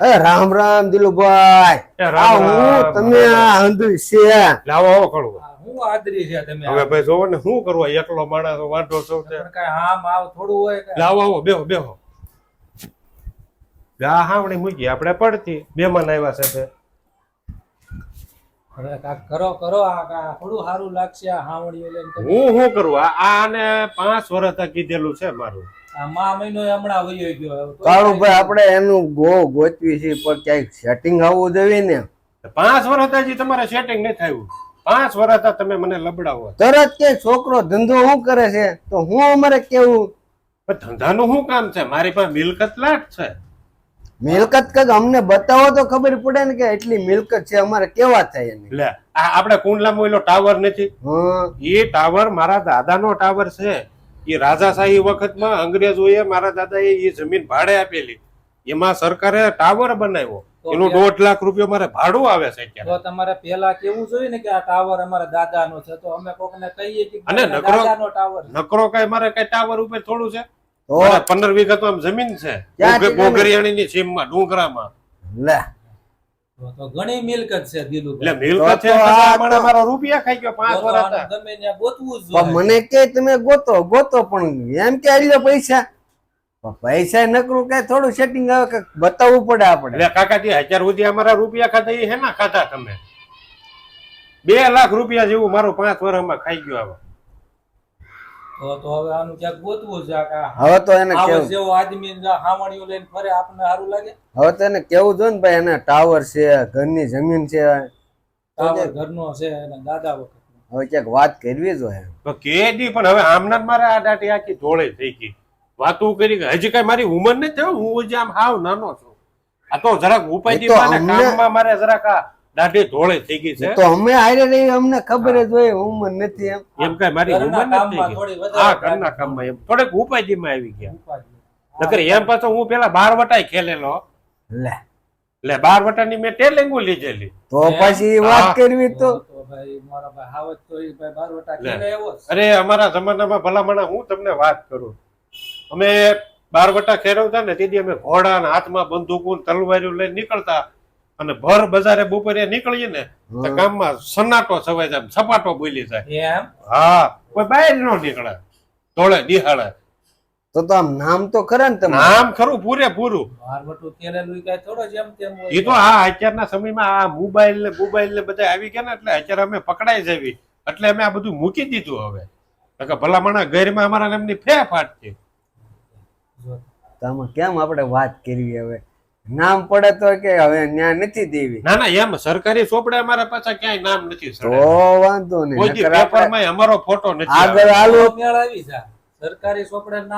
એ રામ રામ દિલુભાઈ. એ આ રામ. હું તમે આ હંધુ છે. લાવો આવો કડવો. હું આદરી છે તમે. હવે ભાઈ જોવો ને શું કરવા એકલો માણસ વાંઢો છો તે પણ કાંઈ આવ થોડું હોય લાવો આવો બેહો બેહો. ગા હાવણી મૂકી આપણે પડતી. મહેમાન આવ્યા છે તે હવે કાંઈક કરો કરો આ થોડું સારું લાગશે આ હાવણીઓ હું શું કરું? આને પાંચ વર્ષ કીધેલું છે મારું. આ મા મહિનો હમણાં વયો ગયો હવે તો કાળુભાઈ આપણે એનું ગો ગોતવી છે પણ ક્યાંક સેટિંગ આવવું જોઈએ ને. પાંચ વર્ષ હજી તમારે સેટિંગ નહીં થયું પાંચ વર્ષ તમે મને લબડાવો. તરત કે છોકરો ધંધો શું કરે છે? તો હું અમારે કેવું? ધંધાનું શું કામ છે? મારી પાસે મિલકત લાટ છે. મિલકત કંઈક અમને બતાવો તો ખબર પડે ને કે એટલી મિલકત છે અમારે કેવા થાય એની? લે આ આપણે કુંડલામાં ઓલો ટાવર નથી. હં, એ ટાવર મારા દાદાનો ટાવર છે. એ રાજાશાહી વખતમાં અંગ્રેજોએ મારા દાદાએ એ જમીન ભાડે આપેલી. એમાં સરકારે ટાવર બનાવ્યો. એનું દોઢ લાખ રૂપિયા મારે ભાડું આવે છે તો તમારે પેલા કેવું જોઈએ ને કે આ ટાવર અમારા દાદાનો છે? તો અમે કોકને કહીએ કે અને નકરો- ટાવર નકરો કઈ મારે કઈ ટાવર ઉપર થોડું છે? પંદર વીઘા તો આમ જમીન છે. ક્યાંથી તમે- ગોગરિયાણીની સીમમાં ડુંગરામાં. લે. તો તો ઘણી મિલકત છે દિલુભાઈ. મિલકત છે તો આ છતાં તો- મને મારો રૂપિયા ખાઈ ગયો પાંચ તો તો વર્ષ ગમે ત્યાં ગોતવું જ પણ મને કે તમે ગોતો ગોતો પણ એમ કે આલ્યો પૈસા. પૈસા નકરું કઈ થોડું સેટિંગ આવે કે બતાવવું પડે આપણે. એટલે કાકાજી હજાર સુધી અમારા રૂપિયા ખાતા એ હેના ખાતા તમે? બે લાખ રૂપિયા જેવું મારું પાંચ વર્ષમાં ખાઈ ગયો હવે તો તો હવે આનું ક્યાંક ગોતવું છે હવે તો એને કેવું? જેવો આદમી જો હામણીઓ લઈને ફરે આપને સારું લાગે? હવે તો એને કેવું જોઈએ ને ભાઈ એને ટાવર છે ઘરની જમીન છે. ટાવર ઘરનો છે એના દાદા વખત હવે ક્યાંક વાત કરવી જોઈએ તો કેદી પણ હવે આમના મારે આ દાટી આખી ધોળે થઈ ગઈ. વાતો કરી કે હજી કઈ મારી ઉંમર નથી થયો હું હજી આમ હાવ નાનો છું. આ તો જરાક ઉપાય કામમાં મારે જરાક આ દાઢી ધોળે થઈ ગઈ છે. તો અમે આયરે રહી અમને ખબર જ હોય ઉંમર નથી એમ. એમ કઈ મારી ઉંમર નથી હા ઘરના કામમાં એમ. થોડીક ઉપાયથી આવી ગયા. નકર એમ પાછો હું પેલા બાર વટાય ખેલેલો. લે. લે બાર વટાની મેં ટેલેંગુ લીધેલી. તો પછી વાત કરવી તો. તો તો ભાઈ મારા ભાઈ હાવજ તો ઈ ભાઈ બારવટા લે. ખેલે એવો જ. અરે અમારા જમાનામાં ભલામણા હું તમને વાત કરું. અમે બાર વટા ખેરવતા ને તેથી અમે ઘોડા ને હાથમાં બંદૂકો ને તલવારીઓ લઈને નીકળતા. અને ભર બજારે બપોરે નીકળીએ ને તો. ગામમાં સન્નાટો છવાઈ જાય સપાટો બોલી જાય. હા કોઈ બહાર નો નીકળે તોળે નિહાળે. તો તો આમ નામ તો ખરા ને તમે નામ ખરું પૂરેપૂરું બારવટું ખેલેલું ઈ કાંઈ થોડો જેમ તેમ હોય. એ તો આ અત્યારના સમયમાં આ મોબાઈલ ને મોબાઈલ ને બધા આવી ગયા ને એટલે અત્યારે અમે પકડાઈ જવી. એટલે અમે આ બધું મૂકી દીધું હવે. કે ભલામણા ઘરમાં અમારા એમની ફે ફાટતી તમે તો આમાં કેમ આપણે વાત કરવી હવે? નામ પડે તો કે હવે ન્યા નથી દેવી. ના ના એમ સરકારી ચોપડે અમારા પાછા ક્યાંય નામ નથી તો વાંધો નહીં પેપરમાં અમારો ફોટો નથી આગળ આવ્યો. મેળ આવી જા. સરકારી ચોપડે